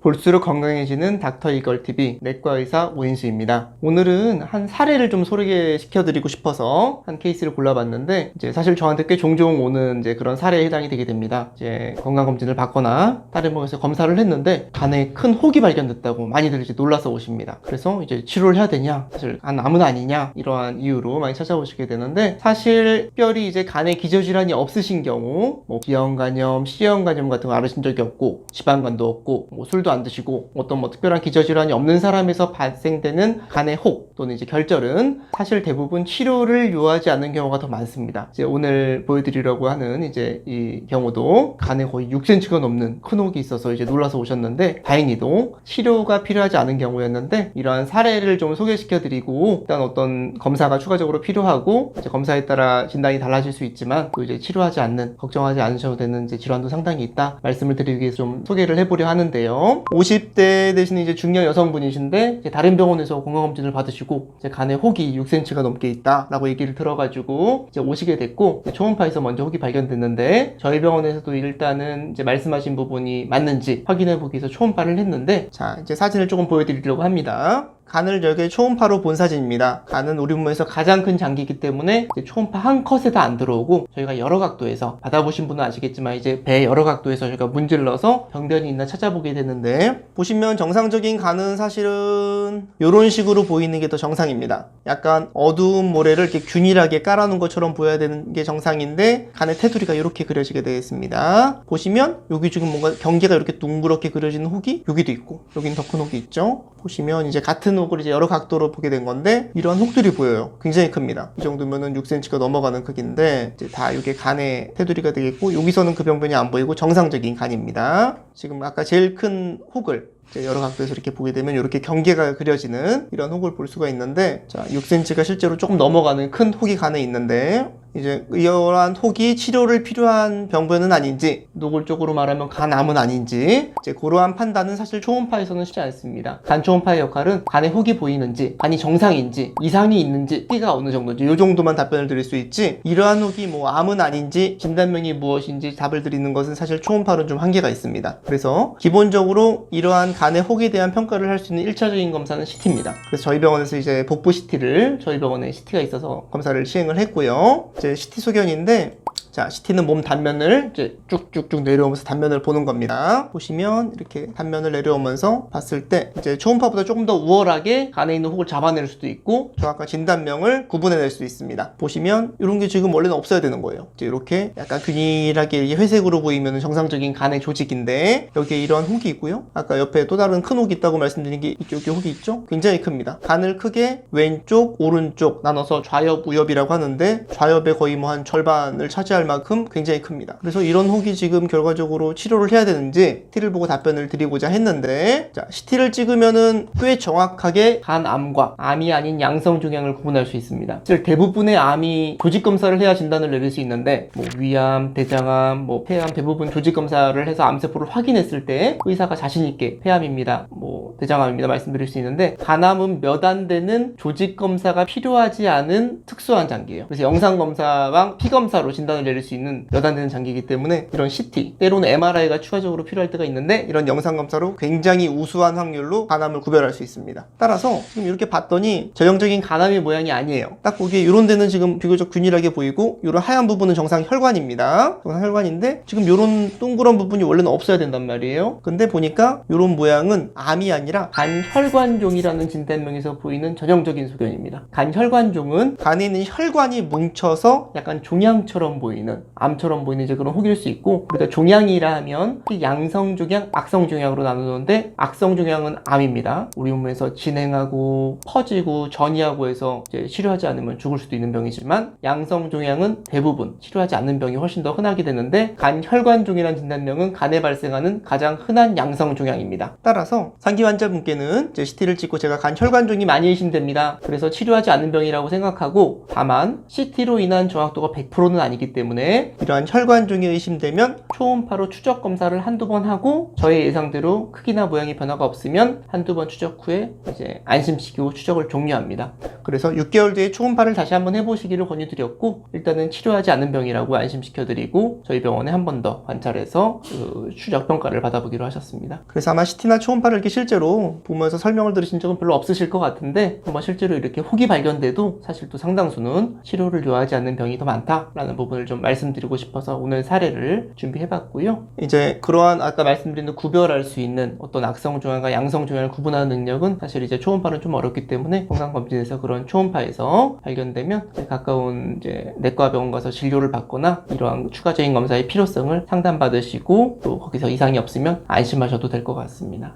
볼수록 건강해지는 닥터 이걸 TV 내과 의사 오인수입니다. 오늘은 한 사례를 좀 소개시켜 드리고 싶어서 한 케이스를 골라봤는데 이제 사실 저한테 꽤 종종 오는 이제 그런 사례에 해당이 되게 됩니다. 이제 건강 검진을 받거나 다른 병원에서 검사를 했는데 간에 큰 혹이 발견됐다고 많이들 이제 놀라서 오십니다. 그래서 이제 치료를 해야 되냐, 사실 간 암은 아니냐 이러한 이유로 많이 찾아오시게 되는데 사실 특별히 이제 간에 기저질환이 없으신 경우 뭐 비형 간염, C형 간염 같은 거 앓으신 적이 없고 지방간도 없고 뭐 술도 안 드시고 어떤 뭐 특별한 기저질환이 없는 사람에서 발생되는 간의 혹 또는 이제 결절은 사실 대부분 치료를 요하지 않는 경우가 더 많습니다. 이제 오늘 보여드리려고 하는 이제 이 경우도 간에 거의 6cm가 넘는 큰 혹이 있어서 이제 놀라서 오셨는데 다행히도 치료가 필요하지 않은 경우였는데 이러한 사례를 좀 소개시켜드리고 일단 어떤 검사가 추가적으로 필요하고 이제 검사에 따라 진단이 달라질 수 있지만 또 이제 치료하지 않는 걱정하지 않으셔도 되는 이제 질환도 상당히 있다 말씀을 드리기 위해서 좀 소개를 해보려 하는데요. 50대 되시는 이제 중년 여성분이신데 이제 다른 병원에서 건강검진을 받으시고 이제 간에 혹이 6cm가 넘게 있다라고 얘기를 들어가지고 이제 오시게 됐고 초음파에서 먼저 혹이 발견됐는데 저희 병원에서도 일단은 이제 말씀하신 부분이 맞는지 확인해 보기 위해서 초음파를 했는데 자 이제 사진을 조금 보여드리려고 합니다. 간을 여기 초음파로 본 사진입니다. 간은 우리 몸에서 가장 큰 장기이기 때문에 초음파 한 컷에 다 안 들어오고 저희가 여러 각도에서 받아보신 분은 아시겠지만 이제 배 여러 각도에서 저희가 문질러서 병변이 있나 찾아보게 되는데 보시면 정상적인 간은 사실은 이런 식으로 보이는 게 더 정상입니다. 약간 어두운 모래를 이렇게 균일하게 깔아놓은 것처럼 보여야 되는 게 정상인데 간의 테두리가 이렇게 그려지게 되겠습니다. 보시면 여기 지금 뭔가 경계가 이렇게 둥그렇게 그려지는 혹이 여기도 있고 여기는 더큰 혹이 있죠. 보시면 이제 같은 혹을 이제 여러 각도로 보게 된 건데 이런 혹들이 보여요. 굉장히 큽니다. 이 정도면은 6cm가 넘어가는 크기인데 이제 다 이게 간의 테두리가 되겠고 여기서는 그 병변이 안 보이고 정상적인 간입니다. 지금 아까 제일 큰 혹을 여러 각도에서 이렇게 보게 되면 이렇게 경계가 그려지는 이런 혹을 볼 수가 있는데 자 6cm가 실제로 조금 넘어가는 큰 혹이 간에 있는데 이제 이러한 혹이 치료를 필요한 병변은 아닌지 노골적으로 말하면 간암은 아닌지 이제 그러한 판단은 사실 초음파에서는 쉽지 않습니다. 간 초음파의 역할은 간에 혹이 보이는지 간이 정상인지 이상이 있는지 띠가 어느 정도인지 이 정도만 답변을 드릴 수 있지 이러한 혹이 뭐 암은 아닌지 진단명이 무엇인지 답을 드리는 것은 사실 초음파는 좀 한계가 있습니다. 그래서 기본적으로 이러한 간의 혹에 대한 평가를 할 수 있는 1차적인 검사는 CT입니다. 그래서 저희 병원에서 이제 복부 CT를 저희 병원에 CT가 있어서 검사를 시행을 했고요. 이제 CT 소견인데 자, CT는 몸 단면을 이제 쭉쭉쭉 내려오면서 단면을 보는 겁니다. 보시면 이렇게 단면을 내려오면서 봤을 때 이제 초음파보다 조금 더 우월하게 간에 있는 혹을 잡아낼 수도 있고 정확한 진단명을 구분해낼 수 있습니다. 보시면 이런 게 지금 원래는 없어야 되는 거예요. 이제 이렇게 약간 균일하게 회색으로 보이면 정상적인 간의 조직인데 여기에 이런 혹이 있고요. 아까 옆에 또 다른 큰 혹이 있다고 말씀드린 게 이쪽에 혹이 있죠? 굉장히 큽니다. 간을 크게 왼쪽, 오른쪽 나눠서 좌엽, 우엽이라고 하는데 좌엽의 거의 뭐 한 절반을 차지할 만큼 굉장히 큽니다. 그래서 이런 혹이 지금 결과적으로 치료를 해야 되는지 CT를 보고 답변을 드리고자 했는데 자, CT를 찍으면은 꽤 정확하게 간암과 암이 아닌 양성 종양을 구분할 수 있습니다. 사실 대부분의 암이 조직 검사를 해야 진단을 내릴 수 있는데 뭐 위암, 대장암, 뭐 폐암 대부분 조직 검사를 해서 암세포를 확인했을 때 의사가 자신 있게 폐암입니다. 뭐 대장암입니다 말씀드릴 수 있는데 간암은 몇 안 되는 조직 검사가 필요하지 않은 특수한 장기예요. 그래서 영상 검사랑 피 검사로 진단을 내릴 수 있는 몇안 되는 장기이기 때문에 이런 CT 때로는 MRI가 추가적으로 필요할 때가 있는데 이런 영상 검사로 굉장히 우수한 확률로 간암을 구별할 수 있습니다. 따라서 지금 이렇게 봤더니 전형적인 간암의 모양이 아니에요. 딱 보기에 이런 데는 지금 비교적 균일하게 보이고 이런 하얀 부분은 정상 혈관입니다. 정상 혈관인데 지금 이런 동그란 부분이 원래는 없어야 된단 말이에요. 근데 보니까 이런 모양은 암이 아니라 간혈관종이라는 진단명에서 보이는 전형적인 소견입니다. 간혈관종은 간에 있는 혈관이 뭉쳐서 약간 종양처럼 보이는 암처럼 보이는 이제 그런 혹일 수 있고 우리가 종양이라 하면 양성 종양, 악성 종양으로 나누는데 악성 종양은 암입니다. 우리 몸에서 진행하고 퍼지고 전이하고 해서 치료하지 않으면 죽을 수도 있는 병이지만 양성 종양은 대부분 치료하지 않는 병이 훨씬 더 흔하게 되는데 간혈관 종이라는 진단명은 간에 발생하는 가장 흔한 양성 종양입니다. 따라서 상기 환자분께는 이제 CT를 찍고 제가 간혈관 종이 많이 의심됩니다. 그래서 치료하지 않는 병이라고 생각하고 다만 CT로 인한 정확도가 100%는 아니기 때문에 때문에 이러한 혈관 종이 의심되면 초음파로 추적 검사를 한두 번 하고 저의 예상대로 크기나 모양의 변화가 없으면 한두 번 추적 후에 이제 안심시키고 추적을 종료합니다. 그래서 6개월 뒤에 초음파를 다시 한번 해보시기를 권유드렸고 일단은 치료하지 않는 병이라고 안심시켜드리고 저희 병원에 한 번 더 관찰해서 그 추적 평가를 받아보기로 하셨습니다. 그래서 아마 CT나 초음파를 이렇게 실제로 보면서 설명을 들으신 적은 별로 없으실 것 같은데 아마 실제로 이렇게 혹이 발견돼도 사실 또 상당수는 치료를 요하지 않는 병이 더 많다라는 부분을 좀 말씀드리고 싶어서 오늘 사례를 준비해봤고요. 이제 그러한 아까 말씀드린 구별할 수 있는 어떤 악성 종양과 양성 종양을 구분하는 능력은 사실 이제 초음파는 좀 어렵기 때문에 건강검진에서 그런 초음파에서 발견되면 가까운 이제 내과 병원 가서 진료를 받거나 이러한 추가적인 검사의 필요성을 상담받으시고 또 거기서 이상이 없으면 안심하셔도 될 것 같습니다.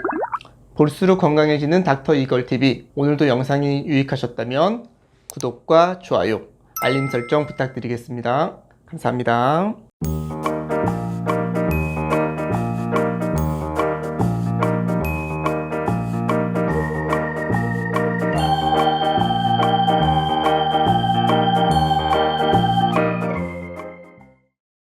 볼수록 건강해지는 닥터 이걸 TV 오늘도 영상이 유익하셨다면 구독과 좋아요, 알림 설정 부탁드리겠습니다. 감사합니다.